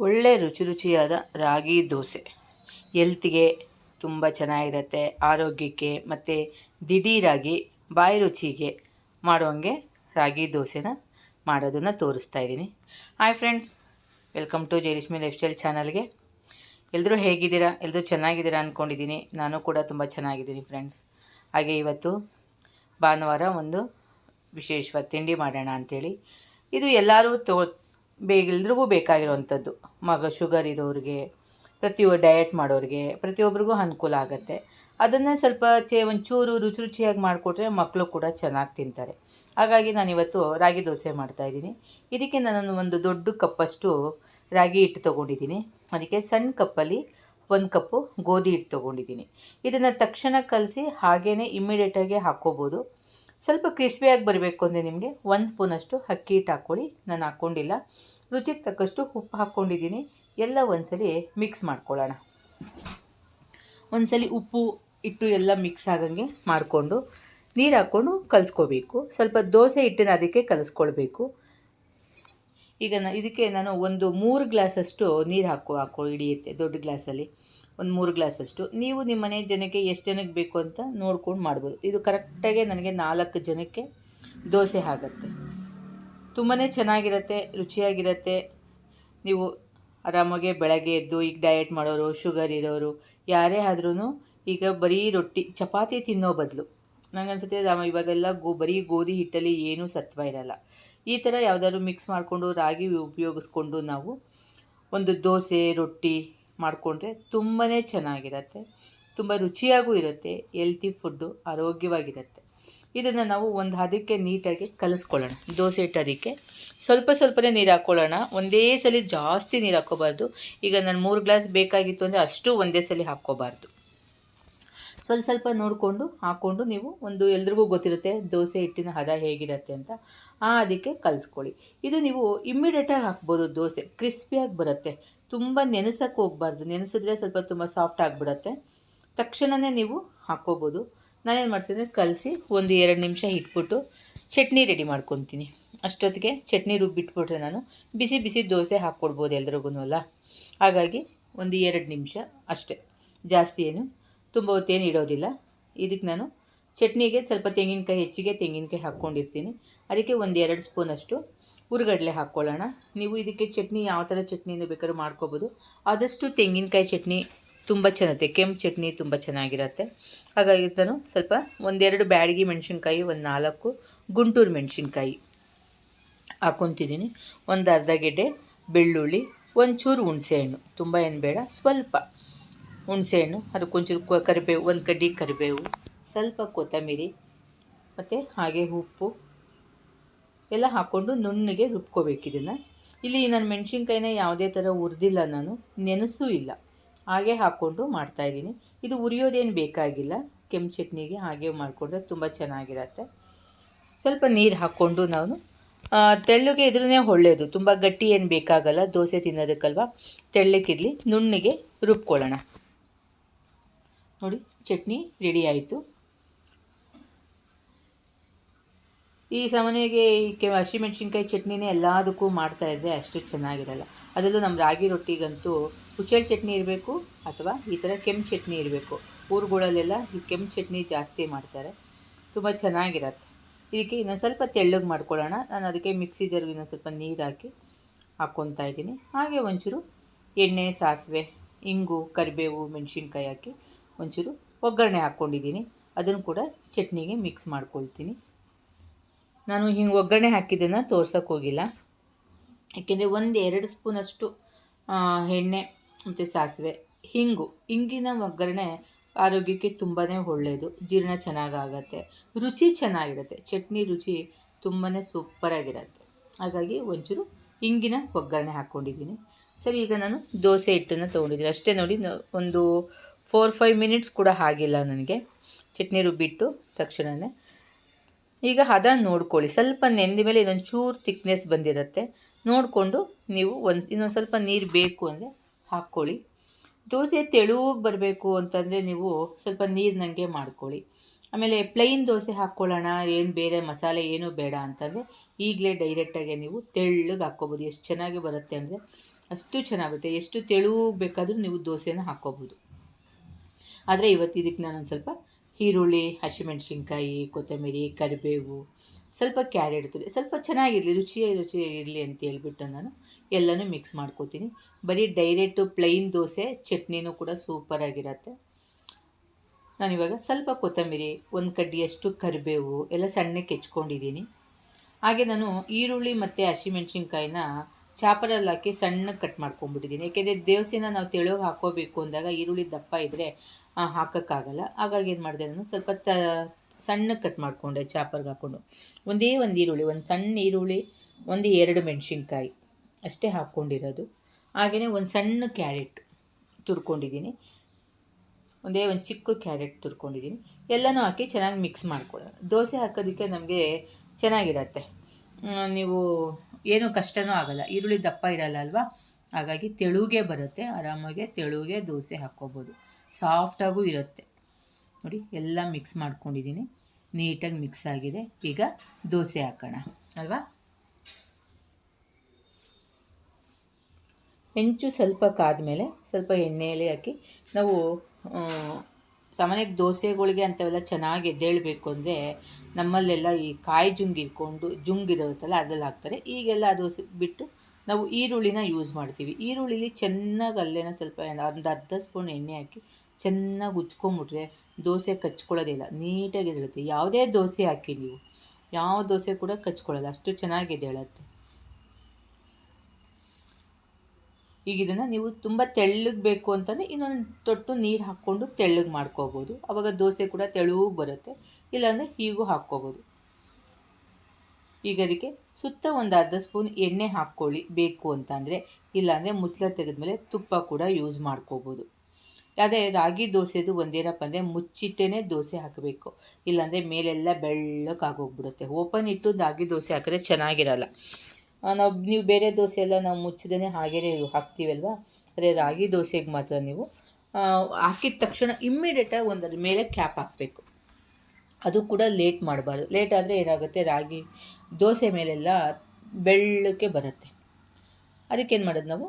ಒಳ್ಳೆ ರುಚಿ ರುಚಿಯಾದ ರಾಗಿ ದೋಸೆ. ಎಲ್ತಿಗೆ ತುಂಬ ಚೆನ್ನಾಗಿರುತ್ತೆ, ಆರೋಗ್ಯಕ್ಕೆ ಮತ್ತು ದಿಢೀರಾಗಿ ಬಾಯಿ ರುಚಿಗೆ ಮಾಡೋಂಗೆ ರಾಗಿ ದೋಸೆನ ಮಾಡೋದನ್ನು ತೋರಿಸ್ತಾ ಇದ್ದೀನಿ. Hi friends welcome to Jayalakshmi lifestyle ಚಾನಲ್ಗೆ ಎಲ್ಲರೂ ಹೇಗಿದ್ದೀರಾ? ಎಲ್ಲರೂ ಚೆನ್ನಾಗಿದ್ದೀರಾ ಅಂದ್ಕೊಂಡಿದ್ದೀನಿ ನಾನು ಕೂಡ ತುಂಬ ಚೆನ್ನಾಗಿದ್ದೀನಿ ಫ್ರೆಂಡ್ಸ್ ಹಾಗೆ ಇವತ್ತು ಭಾನುವಾರ ಒಂದು ವಿಶೇಷವಾದ ತಿಂಡಿ ಮಾಡೋಣ ಅಂಥೇಳಿ ಇದು ಎಲ್ಲರೂ ತೋ ಬೇಗ ಎಲ್ರಿಗೂ ಬೇಕಾಗಿರುವಂಥದ್ದು. ಮಗ ಶುಗರ್ ಇರೋರಿಗೆ, ಪ್ರತಿಯೊಬ್ಬ ಡಯಟ್ ಮಾಡೋರಿಗೆ ಪ್ರತಿಯೊಬ್ಬರಿಗೂ ಅನುಕೂಲ ಆಗುತ್ತೆ. ಅದನ್ನು ಸ್ವಲ್ಪ ಚೇ ಒಂಚೂರು ರುಚಿ ರುಚಿಯಾಗಿ ಮಾಡಿಕೊಟ್ರೆ ಮಕ್ಕಳು ಕೂಡ ಚೆನ್ನಾಗಿ ತಿಂತಾರೆ. ಹಾಗಾಗಿ ನಾನಿವತ್ತು ರಾಗಿ ದೋಸೆ ಮಾಡ್ತಾಯಿದ್ದೀನಿ ಇದಕ್ಕೆ ನಾನು ಒಂದು ದೊಡ್ಡ ಕಪ್ಪಷ್ಟು ರಾಗಿ ಹಿಟ್ಟು ತೊಗೊಂಡಿದ್ದೀನಿ. ಅದಕ್ಕೆ ಸಣ್ಣ ಕಪ್ಪಲ್ಲಿ ಒಂದು ಕಪ್ಪು ಗೋಧಿ ಹಿಟ್ಟು ತೊಗೊಂಡಿದ್ದೀನಿ. ಇದನ್ನು ತಕ್ಷಣ ಕಲಸಿ ಹಾಗೇ ಇಮ್ಮಿಡಿಯೇಟಾಗಿ ಹಾಕ್ಕೋಬೋದು. ಸ್ವಲ್ಪ ಕ್ರಿಸ್ಪಿಯಾಗಿ ಬರಬೇಕು ಅಂದರೆ ನಿಮಗೆ ಒಂದು ಸ್ಪೂನಷ್ಟು ಅಕ್ಕಿ ಹಿಟ್ಟು ಹಾಕ್ಕೊಳ್ಳಿ. ನಾನು ಹಾಕ್ಕೊಂಡಿಲ್ಲ. ರುಚಿಗೆ ತಕ್ಕಷ್ಟು ಉಪ್ಪು ಹಾಕ್ಕೊಂಡಿದ್ದೀನಿ. ಎಲ್ಲ ಒಂದ್ಸಲಿ ಮಿಕ್ಸ್ ಮಾಡ್ಕೊಳ್ಳೋಣ. ಒಂದ್ಸಲಿ ಉಪ್ಪು, ಹಿಟ್ಟು ಎಲ್ಲ ಮಿಕ್ಸ್ ಆಗಂಗೆ ಮಾಡಿಕೊಂಡು ನೀರು ಹಾಕ್ಕೊಂಡು ಕಲಿಸ್ಕೋಬೇಕು. ಸ್ವಲ್ಪ ದೋಸೆ ಹಿಟ್ಟನ್ನು ಅದಕ್ಕೆ ಕಲಿಸ್ಕೊಳ್ಬೇಕು. ಈಗ ಇದಕ್ಕೆ ನಾನು ಒಂದು ಮೂರು ಗ್ಲಾಸಷ್ಟು ನೀರು ಹಾಕೋ ಹಾಕೋ ಹಿಡಿಯುತ್ತೆ ದೊಡ್ಡ ಗ್ಲಾಸಲ್ಲಿ ಒಂದು ಮೂರು ಗ್ಲಾಸಷ್ಟು ನೀವು ನಿಮ್ಮ ಮನೆ ಜನಕ್ಕೆ ಎಷ್ಟು ಜನಕ್ಕೆ ಬೇಕು ಅಂತ ನೋಡ್ಕೊಂಡು ಮಾಡ್ಬೋದು. ಇದು ಕರೆಕ್ಟಾಗಿ ನನಗೆ ನಾಲ್ಕು ಜನಕ್ಕೆ ದೋಸೆ ಆಗುತ್ತೆ. ತುಂಬಾ ಚೆನ್ನಾಗಿರುತ್ತೆ, ರುಚಿಯಾಗಿರುತ್ತೆ. ನೀವು ಆರಾಮಾಗೆ ಬೆಳಗ್ಗೆ ಎದ್ದು ಈಗ ಡಯಟ್ ಮಾಡೋರು ಶುಗರ್ ಇರೋರು, ಯಾರೇ ಆದ್ರೂ ಈಗ ಬರೀ ರೊಟ್ಟಿ, ಚಪಾತಿ ತಿನ್ನೋ ಬದಲು. ನನಗನ್ಸುತ್ತೆ ಇವಾಗೆಲ್ಲ ಗೋ, ಬರೀ ಗೋಧಿ ಹಿಟ್ಟಲ್ಲಿ ಏನೂ ಸತ್ವ ಇರಲ್ಲ. ಈ ಥರ ಯಾವುದಾದ್ರು ಮಿಕ್ಸ್ ಮಾಡಿಕೊಂಡು ರಾಗಿ ಉಪಯೋಗಿಸ್ಕೊಂಡು ನಾವು ಒಂದು ದೋಸೆ, ರೊಟ್ಟಿ ಮಾಡಿಕೊಂಡ್ರೆ ತುಂಬಾ ಚೆನ್ನಾಗಿರತ್ತೆ. ತುಂಬ ರುಚಿಯಾಗೂ ಇರುತ್ತೆ. ಎಲ್ತಿ ಫುಡ್ಡು ಆರೋಗ್ಯವಾಗಿರುತ್ತೆ. ಇದನ್ನು ನಾವು ಒಂದು ಹದಕ್ಕೆ ನೀಟಾಗಿ ಕಲಿಸ್ಕೊಳ್ಳೋಣ. ದೋಸೆ ಹಿಟ್ಟು ಅದಕ್ಕೆ ಸ್ವಲ್ಪ ಸ್ವಲ್ಪನೇ ನೀರು ಹಾಕ್ಕೊಳ್ಳೋಣ ಒಂದೇ ಸಲ ಜಾಸ್ತಿ ನೀರು ಹಾಕ್ಕೋಬಾರ್ದು. ಈಗ ನಾನು ಮೂರು ಗ್ಲಾಸ್ ಬೇಕಾಗಿತ್ತು ಅಂದರೆ ಅಷ್ಟು ಒಂದೇ ಸಲ ಹಾಕ್ಕೋಬಾರ್ದು. ಸ್ವಲ್ಪ ಸ್ವಲ್ಪ ನೋಡಿಕೊಂಡು ಹಾಕ್ಕೊಂಡು ನೀವು ಒಂದು ಎಲ್ರಿಗೂ ಗೊತ್ತಿರುತ್ತೆ ದೋಸೆ ಹಿಟ್ಟಿನ ಹದ ಹೇಗಿರುತ್ತೆ ಅಂತ. ಆ ಅದಕ್ಕೆ ಕಲಿಸ್ಕೊಳ್ಳಿ. ಇದು ನೀವು ಇಮ್ಮಿಡಿಯೇಟಾಗಿ ಹಾಕ್ಬೋದು ದೋಸೆ. ಕ್ರಿಸ್ಪಿಯಾಗಿ ಬರುತ್ತೆ. ತುಂಬ ನೆನೆಸೋಕ್ಕೆ ಹೋಗ್ಬಾರ್ದು. ನೆನೆಸಿದ್ರೆ ಸ್ವಲ್ಪ ತುಂಬ ಸಾಫ್ಟ್ ಆಗಿಬಿಡತ್ತೆ. ತಕ್ಷಣವೇ ನೀವು ಹಾಕ್ಕೋಬೋದು. ನಾನೇನು ಮಾಡ್ತೀನಿ? ಕಲಸಿ ಒಂದು ಎರಡು ನಿಮಿಷ ಇಟ್ಬಿಟ್ಟು ಚಟ್ನಿ ರೆಡಿ ಮಾಡ್ಕೊತೀನಿ. ಅಷ್ಟೊತ್ತಿಗೆ ಚಟ್ನಿ ರುಬ್ಬಿಟ್ಬಿಟ್ರೆ ನಾನು ಬಿಸಿ ಬಿಸಿ ದೋಸೆ ಹಾಕ್ಕೊಡ್ಬೋದು ಎಲ್ರಿಗೂ ಅಲ್ಲ? ಹಾಗಾಗಿ ಒಂದು ಎರಡು ನಿಮಿಷ ಅಷ್ಟೇ. ಜಾಸ್ತಿ ಏನು ತುಂಬ ಹೊತ್ತೇನು ಇಡೋದಿಲ್ಲ. ಇದಕ್ಕೆ ನಾನು ಚಟ್ನಿಗೆ ಸ್ವಲ್ಪ ತೆಂಗಿನಕಾಯಿ, ಹೆಚ್ಚಿಗೆ ತೆಂಗಿನಕಾಯಿ ಹಾಕ್ಕೊಂಡಿರ್ತೀನಿ. ಅದಕ್ಕೆ ಒಂದು ಎರಡು ಸ್ಪೂನಷ್ಟು ಹುರ್ಗಡ್ಲೆ ಹಾಕ್ಕೊಳ್ಳೋಣ. ನೀವು ಇದಕ್ಕೆ ಚಟ್ನಿ ಯಾವ ಥರ ಚಟ್ನಿನೂ ಬೇಕಾದ್ರೂ ಮಾಡ್ಕೋಬೋದು. ಆದಷ್ಟು ತೆಂಗಿನಕಾಯಿ ಚಟ್ನಿ ತುಂಬ ಚೆನ್ನತ್ತೆ ಕೆಂಪು ಚಟ್ನಿ ತುಂಬ ಚೆನ್ನಾಗಿರುತ್ತೆ. ಹಾಗಾಗಿ ನಾನು ಸ್ವಲ್ಪ ಒಂದೆರಡು ಬ್ಯಾಡಗಿ ಮೆಣಸಿನ್ಕಾಯಿ, ಒಂದು ನಾಲ್ಕು ಗುಂಟೂರು ಮೆಣಸಿನ್ಕಾಯಿ ಹಾಕ್ಕೊತಿದ್ದೀನಿ. ಒಂದು ಅರ್ಧ ಗೆಡ್ಡೆ ಬೆಳ್ಳುಳ್ಳಿ, ಒಂಚೂರು ಹುಣಸೆಹಣ್ಣು. ತುಂಬ ಏನು ಬೇಡ, ಸ್ವಲ್ಪ ಹುಣಸೆಹಣ್ಣು ಅದಕ್ಕೊಂಚೂರು ಕರಿಬೇವು, ಒಂದು ಕಡ್ಡಿ ಕರಿಬೇವು, ಸ್ವಲ್ಪ ಕೊತ್ತಂಬರಿ, ಮತ್ತು ಹಾಗೆ ಉಪ್ಪು ಎಲ್ಲ ಹಾಕ್ಕೊಂಡು ನುಣ್ಣಗೆ ರುಬ್ಕೋಬೇಕು ಇದನ್ನು. ಇಲ್ಲಿ ನಾನು ಮೆಣಸಿನ್ಕಾಯಿನ ಯಾವುದೇ ಥರ ಉರಿದಿಲ್ಲ ನಾನು, ನೆನೆಸೂ ಇಲ್ಲ. ಹಾಗೆ ಹಾಕ್ಕೊಂಡು ಮಾಡ್ತಾಯಿದ್ದೀನಿ ಇದು ಉರಿಯೋದೇನು ಬೇಕಾಗಿಲ್ಲ. ಕೆಂಪು ಚಟ್ನಿಗೆ ಹಾಗೆ ಮಾಡಿಕೊಂಡ್ರೆ ತುಂಬ ಚೆನ್ನಾಗಿರತ್ತೆ. ಸ್ವಲ್ಪ ನೀರು ಹಾಕ್ಕೊಂಡು ನಾನು ತೆಳ್ಳಗೆ ಇದ್ರೇ ಒಳ್ಳೆಯದು ತುಂಬ ಗಟ್ಟಿ ಏನು ಬೇಕಾಗಲ್ಲ, ದೋಸೆ ತಿನ್ನೋದಕ್ಕಲ್ವ? ತೆಳ್ಳಕ್ಕಿರಲಿ ನುಣ್ಣಗೆ ರುಬ್ಕೊಳ್ಳೋಣ. ನೋಡಿ, ಚಟ್ನಿ ರೆಡಿ ಆಯಿತು. ಈ ಸಾಮಾನ್ಯವಾಗಿ ಈ ಹಸಿಮೆಣ್ಸಿನ್ಕಾಯಿ ಚಟ್ನಿನೇ ಎಲ್ಲದಕ್ಕೂ ಮಾಡ್ತಾಯಿದ್ರೆ ಅಷ್ಟು ಚೆನ್ನಾಗಿರಲ್ಲ. ಅದರಲ್ಲೂ ನಮ್ಮ ರಾಗಿ ರೊಟ್ಟಿಗಂತೂ ಹುಚ್ಚಲ್ ಚಟ್ನಿ ಇರಬೇಕು ಅಥವಾ ಈ ಥರ ಕೆಂಪು ಚಟ್ನಿ ಇರಬೇಕು. ಊರುಗಳಲ್ಲೆಲ್ಲ ಈ ಕೆಂಪು ಚಟ್ನಿ ಜಾಸ್ತಿ ಮಾಡ್ತಾರೆ. ತುಂಬ ಚೆನ್ನಾಗಿರತ್ತೆ. ಇದಕ್ಕೆ ಇನ್ನೊಂದು ಸ್ವಲ್ಪ ತೆಳ್ಳಗೆ ಮಾಡ್ಕೊಳ್ಳೋಣ. ನಾನು ಅದಕ್ಕೆ ಮಿಕ್ಸಿ ಜರ್ಗೆ ಇನ್ನೊಂದು ಸ್ವಲ್ಪ ನೀರು ಹಾಕಿ ಹಾಕ್ಕೊತಾ ಇದ್ದೀನಿ. ಹಾಗೆ ಒಂಚೂರು ಎಣ್ಣೆ, ಸಾಸಿವೆ, ಇಂಗು, ಕರಿಬೇವು, ಮೆಣಸಿನ್ಕಾಯಿ ಹಾಕಿ ಒಂಚೂರು ಒಗ್ಗರಣೆ ಹಾಕ್ಕೊಂಡಿದ್ದೀನಿ. ಅದನ್ನು ಕೂಡ ಚಟ್ನಿಗೆ ಮಿಕ್ಸ್ ಮಾಡ್ಕೊಳ್ತೀನಿ. ನಾನು ಹಿಂಗೆ ಒಗ್ಗರಣೆ ಹಾಕಿದ್ದನ್ನು ತೋರ್ಸೋಕ್ಕೆ ಹೋಗಿಲ್ಲ. ಏಕೆಂದರೆ ಒಂದು ಎರಡು ಸ್ಪೂನಷ್ಟು ಎಣ್ಣೆ ಮತ್ತು ಸಾಸಿವೆ, ಹಿಂಗು. ಹಿಂಗಿನ ಒಗ್ಗರಣೆ ಆರೋಗ್ಯಕ್ಕೆ ತುಂಬಾ ಒಳ್ಳೆಯದು ಜೀರ್ಣ ಚೆನ್ನಾಗಾಗತ್ತೆ. ರುಚಿ ಚೆನ್ನಾಗಿರುತ್ತೆ. ಚಟ್ನಿ ರುಚಿ ತುಂಬಾ ಸೂಪರಾಗಿರುತ್ತೆ. ಹಾಗಾಗಿ ಒಂಚೂರು ಹಿಂಗಿನ ಒಗ್ಗರಣೆ ಹಾಕ್ಕೊಂಡಿದ್ದೀನಿ ಸರಿ, ಈಗ ನಾನು ದೋಸೆ ಹಿಟ್ಟನ್ನು ತೊಗೊಂಡಿದ್ದೀನಿ. ಅಷ್ಟೇ ನೋಡಿ ಒಂದು ಫೋರ್ ಫೈವ್ ಮಿನಿಟ್ಸ್ ಕೂಡ ಆಗಿಲ್ಲ ನನಗೆ. ಚಟ್ನಿ ರುಬ್ಬಿಟ್ಟು ತಕ್ಷಣವೇ ಈಗ ಹದ ನೋಡ್ಕೊಳ್ಳಿ. ಸ್ವಲ್ಪ ನೆಂದ ಮೇಲೆ ಇದೊಂದು ಚೂರು ತಿಕ್ನೆಸ್ ಬಂದಿರುತ್ತೆ. ನೋಡಿಕೊಂಡು ನೀವು ಒಂದು, ಇನ್ನೊಂದು ಸ್ವಲ್ಪ ನೀರು ಬೇಕು ಅಂದರೆ ಹಾಕ್ಕೊಳ್ಳಿ. ದೋಸೆ ತೆಳುವಾಗಿ ಬರಬೇಕು ಅಂತಂದರೆ ನೀವು ಸ್ವಲ್ಪ ನೀರಿನಂಗೆ ಮಾಡ್ಕೊಳ್ಳಿ. ಆಮೇಲೆ ಪ್ಲೈನ್ ದೋಸೆ ಹಾಕ್ಕೊಳ್ಳೋಣ. ಏನು ಬೇರೆ ಮಸಾಲೆ ಏನೂ ಬೇಡ ಅಂತಂದರೆ ಈಗಲೇ ಡೈರೆಕ್ಟಾಗಿ ನೀವು ತೆಳ್ಳಗೆ ಹಾಕ್ಕೋಬೋದು. ಎಷ್ಟು ಚೆನ್ನಾಗಿ ಬರುತ್ತೆ ಅಂದರೆ ಅಷ್ಟು ಚೆನ್ನಾಗುತ್ತೆ ಎಷ್ಟು ತೆಳು ಬೇಕಾದರೂ ನೀವು ದೋಸೆನ ಹಾಕ್ಕೋಬೋದು. ಆದರೆ ಇವತ್ತು ಇದಕ್ಕೆ ನಾನು ಒಂದು ಸ್ವಲ್ಪ ಈರುಳ್ಳಿ, ಹಸಿಮೆಣ್ಸಿನ್ಕಾಯಿ, ಕೊತ್ತಂಬರಿ, ಕರಿಬೇವು ಸ್ವಲ್ಪ ಕ್ಯಾರೆಟ್ ತುರಿ, ಸ್ವಲ್ಪ ಚೆನ್ನಾಗಿರಲಿ ರುಚಿಯಾಗಿ ರುಚಿಯಾಗಿರಲಿ ಅಂತ ಹೇಳ್ಬಿಟ್ಟು ನಾನು ಎಲ್ಲನೂ ಮಿಕ್ಸ್ ಮಾಡ್ಕೋತೀನಿ. ಬರೀ ಡೈರೆಕ್ಟು ಪ್ಲೈನ್ ದೋಸೆ, ಚಟ್ನಿನೂ ಕೂಡ ಸೂಪರಾಗಿರತ್ತೆ ನಾನಿವಾಗ ಸ್ವಲ್ಪ ಕೊತ್ತಂಬರಿ, ಒಂದು ಕಡ್ಡಿಯಷ್ಟು ಕರಿಬೇವು ಎಲ್ಲ ಸಣ್ಣಕ್ಕೆ ಹೆಚ್ಕೊಂಡಿದ್ದೀನಿ. ಹಾಗೆ ನಾನು ಈರುಳ್ಳಿ ಮತ್ತು ಹಸಿಮೆಣ್ಸಿನ್ಕಾಯಿನ ಚಾಪರಲ್ಲಿ ಹಾಕಿ ಸಣ್ಣಗೆ ಕಟ್ ಮಾಡ್ಕೊಂಬಿಟ್ಟಿದ್ದೀನಿ ಯಾಕೆಂದರೆ ದೇವಸಿನ ನಾವು ತೆಳುವಾಗಿ ಹಾಕೋಬೇಕು ಅಂದಾಗ ಈರುಳ್ಳಿ ದಪ್ಪ ಇದ್ದರೆ ಹಾಕೋಕ್ಕಾಗಲ್ಲ. ಹಾಗಾಗಿ ಏನು ಮಾಡಿದೆ ನಾನು ಸ್ವಲ್ಪ ತ ಸಣ್ಣಕ್ಕೆ ಕಟ್ ಮಾಡಿಕೊಂಡೆ ಚಾಪರ್ಗೆ ಹಾಕ್ಕೊಂಡು ಒಂದೇ ಒಂದು ಈರುಳ್ಳಿ, ಒಂದು ಸಣ್ಣ ಈರುಳ್ಳಿ, ಒಂದು ಎರಡು ಮೆಣಸಿನ್ಕಾಯಿ ಅಷ್ಟೇ ಹಾಕ್ಕೊಂಡಿರೋದು. ಹಾಗೆಯೇ ಒಂದು ಸಣ್ಣ ಕ್ಯಾರೆಟ್ ತುರ್ಕೊಂಡಿದ್ದೀನಿ. ಒಂದೇ ಒಂದು ಚಿಕ್ಕ ಕ್ಯಾರೆಟ್ ತುರ್ಕೊಂಡಿದ್ದೀನಿ. ಎಲ್ಲನೂ ಹಾಕಿ ಚೆನ್ನಾಗಿ ಮಿಕ್ಸ್ ಮಾಡ್ಕೊಳ್ಳೋಣ. ದೋಸೆ ಹಾಕೋದಕ್ಕೆ ನಮಗೆ ಚೆನ್ನಾಗಿರತ್ತೆ. ನೀವು ಏನೂ ಕಷ್ಟನೂ ಆಗೋಲ್ಲ. ಈರುಳ್ಳಿ ದಪ್ಪ ಇರಲ್ಲ ಅಲ್ವಾ? ಹಾಗಾಗಿ ತೆಳುಗೆ ಬರುತ್ತೆ, ಆರಾಮಾಗೆ ತೆಳುಗೆ ದೋಸೆ ಹಾಕ್ಕೋಬೋದು. ಸಾಫ್ಟಾಗೂ ಇರುತ್ತೆ. ನೋಡಿ, ಎಲ್ಲ ಮಿಕ್ಸ್ ಮಾಡ್ಕೊಂಡಿದ್ದೀನಿ ನೀಟಾಗಿ ಮಿಕ್ಸ್ ಆಗಿದೆ. ಈಗ ದೋಸೆ ಹಾಕೋಣ. ಅಲ್ವಾ? ಹೆಂಚು ಸ್ವಲ್ಪ ಕಾದ್ಮೇಲೆ ಸ್ವಲ್ಪ ಎಣ್ಣೆಯಲ್ಲಿ ಹಾಕಿ ನಾವು ಸಾಮಾನ್ಯಕ್ಕೆ ದೋಸೆಗಳಿಗೆ ಅಂಥವೆಲ್ಲ ಚೆನ್ನಾಗಿ ಎದ್ದೇಳಬೇಕು ಅಂದರೆ ನಮ್ಮಲ್ಲೆಲ್ಲ ಈ ಕಾಯಿ ಜುಂಗಿಟ್ಕೊಂಡು ಇಟ್ಕೊಂಡು ಜುಂಗ್ ಇರುತ್ತಲ್ಲ, ಅದ್ರಲ್ಲಿ ಹಾಕ್ತಾರೆ. ಈಗೆಲ್ಲ ಆ ದೋಸೆ ಬಿಟ್ಟು ನಾವು ಈರುಳ್ಳಿನ ಯೂಸ್ ಮಾಡ್ತೀವಿ. ಈರುಳ್ಳಿಲಿ ಚೆನ್ನಾಗಿ ಅಲ್ಲೇನ ಸ್ವಲ್ಪ ಒಂದು ಅರ್ಧ ಸ್ಪೂನ್ ಎಣ್ಣೆ ಹಾಕಿ ಚೆನ್ನಾಗಿ ಉಜ್ಕೊಂಬಿಟ್ರೆ ದೋಸೆ ಕಚ್ಕೊಳ್ಳೋದಿಲ್ಲ ನೀಟಾಗಿ ಎದ್ದೇಳುತ್ತೆ ಯಾವುದೇ ದೋಸೆ ಹಾಕಿ ನೀವು. ಯಾವ ದೋಸೆ ಕೂಡ ಕಚ್ಕೊಳ್ಳೋಲ್ಲ. ಅಷ್ಟು ಚೆನ್ನಾಗಿ ಎದ್ದೇಳುತ್ತೆ. ಈಗ ಇದನ್ನು ನೀವು ತುಂಬ ತೆಳ್ಳಗೆ ಬೇಕು ಅಂತಲೇ ಇನ್ನೊಂದು ತೊಟ್ಟು ನೀರು ಹಾಕ್ಕೊಂಡು ತೆಳ್ಳಗೆ ಮಾಡ್ಕೋಬೋದು. ಆವಾಗ ದೋಸೆ ಕೂಡ ತೆಳುವು ಬರುತ್ತೆ. ಇಲ್ಲಾಂದರೆ ಹೀಗೂ ಹಾಕ್ಕೋಬೋದು. ಈಗ ಅದಕ್ಕೆ ಸುತ್ತ ಒಂದು ಅರ್ಧ ಸ್ಪೂನ್ ಎಣ್ಣೆ ಹಾಕ್ಕೊಳ್ಳಿ. ಬೇಕು ಅಂತಂದರೆ ಇಲ್ಲಾಂದರೆ ಮುಚ್ಚಲ ತೆಗೆದ್ಮೇಲೆ ತುಪ್ಪ ಕೂಡ ಯೂಸ್ ಮಾಡ್ಕೋಬೋದು. ಅದೇ ರಾಗಿ ದೋಸೆದು ಒಂದೇನಪ್ಪ ಅಂದರೆ ಮುಚ್ಚಿಟ್ಟೇ ದೋಸೆ ಹಾಕಬೇಕು. ಇಲ್ಲಾಂದರೆ ಮೇಲೆಲ್ಲ ಬೆಳ್ಳಕ್ಕಾಗೋಗ್ಬಿಡುತ್ತೆ ಓಪನ್ ಇಟ್ಟು ರಾಗಿ ದೋಸೆ ಹಾಕಿದ್ರೆ ಚೆನ್ನಾಗಿರಲ್ಲ. ನಾವು, ನೀವು ಬೇರೆ ದೋಸೆ ಎಲ್ಲ ನಾವು ಮುಚ್ಚದೇ ಹಾಗೇ ಹಾಕ್ತೀವಲ್ವ? ಅದೇ ರಾಗಿ ದೋಸೆಗೆ ಮಾತ್ರ ನೀವು ಹಾಕಿದ ತಕ್ಷಣ ಇಮ್ಮಿಡಿಯೇಟಾಗಿ ಒಂದರ ಮೇಲೆ ಕ್ಯಾಪ್ ಹಾಕಬೇಕು. ಅದು ಕೂಡ ಲೇಟ್ ಮಾಡಬಾರ್ದು. ಲೇಟ್ ಆದರೆ ಏನಾಗುತ್ತೆ? ರಾಗಿ, ದೋಸೆ ಮೇಲೆಲ್ಲ ಬೆಳ್ಳಕ್ಕೆ ಬರುತ್ತೆ. ಅದಕ್ಕೇನು ಮಾಡೋದು ನಾವು?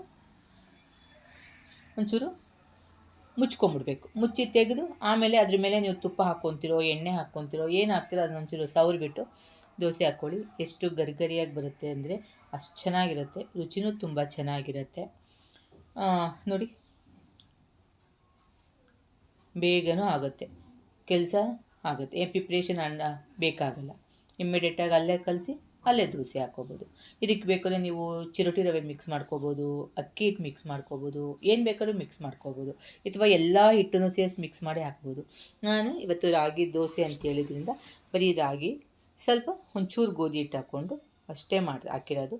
ಒಂಚೂರು ಮುಚ್ಕೊಂಬಿಡ್ಬೇಕು. ಮುಚ್ಚಿ ತೆಗೆದು ಆಮೇಲೆ ಅದ್ರ ಮೇಲೆ ನೀವು ತುಪ್ಪ ಹಾಕ್ಕೊತಿರೋ, ಎಣ್ಣೆ ಹಾಕ್ಕೊತಿರೋ, ಏನು ಹಾಕ್ತಿರೋ ಅದನ್ನ ಒಂಚೂರು ಸವರಿಬಿಟ್ಟು ದೋಸೆ ಹಾಕ್ಕೊಳ್ಳಿ. ಎಷ್ಟು ಗರಿಗರಿಯಾಗಿ ಬರುತ್ತೆ ಅಂದರೆ ಅಷ್ಟು ಚೆನ್ನಾಗಿರುತ್ತೆ. ರುಚಿನೂ ತುಂಬ ಚೆನ್ನಾಗಿರುತ್ತೆ. ನೋಡಿ. ಬೇಗನೂ ಆಗುತ್ತೆ. ಕೆಲಸ ಆಗುತ್ತೆ. ಏನು ಪ್ರಿಪ್ರೇಷನ್ ಅನ್ನ ಬೇಕಾಗಲ್ಲ. ಇಮ್ಮಿಡಿಯೇಟಾಗಿ ಅಲ್ಲೇ ಕಲಸಿ, ಅಲ್ಲೇ ದೋಸೆ ಹಾಕ್ಕೋಬೋದು. ಇದಕ್ಕೆ ಬೇಕಾದ್ರೆ ನೀವು ಚಿರೋಟಿ ರವೆ ಮಿಕ್ಸ್ ಮಾಡ್ಕೋಬೋದು, ಅಕ್ಕಿ ಹಿಟ್ಟು ಮಿಕ್ಸ್ ಮಾಡ್ಕೋಬೋದು, ಏನು ಬೇಕಾದ್ರೂ ಮಿಕ್ಸ್ ಮಾಡ್ಕೋಬೋದು. ಅಥವಾ ಎಲ್ಲ ಹಿಟ್ಟನ್ನು ಸೇರಿಸಿ ಮಿಕ್ಸ್ ಮಾಡಿ ಹಾಕ್ಬೋದು. ನಾನು ಇವತ್ತು ರಾಗಿ ದೋಸೆ ಅಂತ ಹೇಳಿದ್ರಿಂದ ಬರೀ ರಾಗಿ, ಸ್ವಲ್ಪ ಒಂಚೂರು ಗೋಧಿ ಹಿಟ್ಟು ಹಾಕ್ಕೊಂಡು ಅಷ್ಟೇ ಮಾಡಿ ಹಾಕಿರೋದು.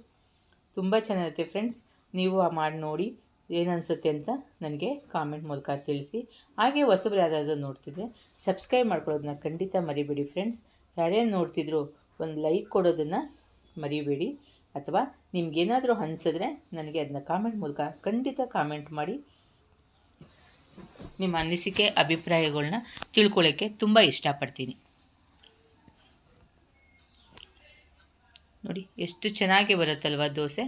ತುಂಬ ಚೆನ್ನಾಗಿರುತ್ತೆ ಫ್ರೆಂಡ್ಸ್ ನೀವು ಮಾಡಿ ನೋಡಿ ಏನನ್ಸುತ್ತೆ ಅಂತ ನನಗೆ ಕಾಮೆಂಟ್ ಮೂಲಕ ತಿಳಿಸಿ. ಹಾಗೆ ಹೊಸಬ್ರು ಯಾರಾದರೂ ನೋಡ್ತಿದ್ರೆ ಸಬ್ಸ್ಕ್ರೈಬ್ ಮಾಡ್ಕೊಳ್ಳೋದನ್ನ ಖಂಡಿತ ಮರಿಬೇಡಿ ಫ್ರೆಂಡ್ಸ್ ಯಾರೇನು ನೋಡ್ತಿದ್ರು ಒಂದು ಲೈಕ್ ಕೊಡೋದನ್ನು ಮರಿಬೇಡಿ. ಅಥವಾ ನಿಮ್ಗೇನಾದರೂ ಅನಿಸಿದ್ರೆ ನನಗೆ ಅದನ್ನ ಕಾಮೆಂಟ್ ಮೂಲಕ ಖಂಡಿತ ಕಾಮೆಂಟ್ ಮಾಡಿ. ನಿಮ್ಮ ಅನಿಸಿಕೆ ಅಭಿಪ್ರಾಯಗಳನ್ನ ತಿಳ್ಕೊಳ್ಳೋಕ್ಕೆ ತುಂಬ ಇಷ್ಟಪಡ್ತೀನಿ. ನೋಡಿ, ಎಷ್ಟು ಚೆನ್ನಾಗಿ ಬರುತ್ತಲ್ವ ದೋಸೆ?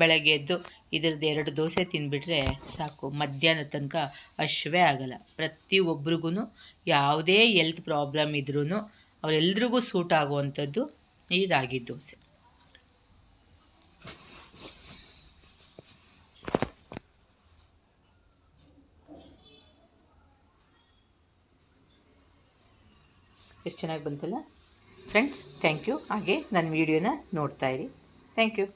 ಬೆಳಗ್ಗೆ ಎದ್ದು ಇದ್ರದ್ದು ಎರಡು ದೋಸೆ ತಿಂದುಬಿಟ್ರೆ ಸಾಕು. ಮಧ್ಯಾಹ್ನ ತನಕ ಅಶ್ವೇ ಆಗಲ್ಲ. ಪ್ರತಿಯೊಬ್ರಿಗೂ ಯಾವುದೇ ಎಲ್ತ್ ಪ್ರಾಬ್ಲಮ್ ಇದ್ರೂ ಅವರೆಲ್ರಿಗೂ ಸೂಟ್ ಆಗುವಂಥದ್ದು ಈ ರಾಗಿ ದೋಸೆ. ಎಷ್ಟು ಚೆನ್ನಾಗಿ ಬಂತಲ್ಲ? ಫ್ರೆಂಡ್ಸ್ ಥ್ಯಾಂಕ್ ಯು ಹಾಗೆ ನನ್ನ ವೀಡಿಯೋನ ನೋಡ್ತಾಯಿರಿ ಥ್ಯಾಂಕ್ ಯು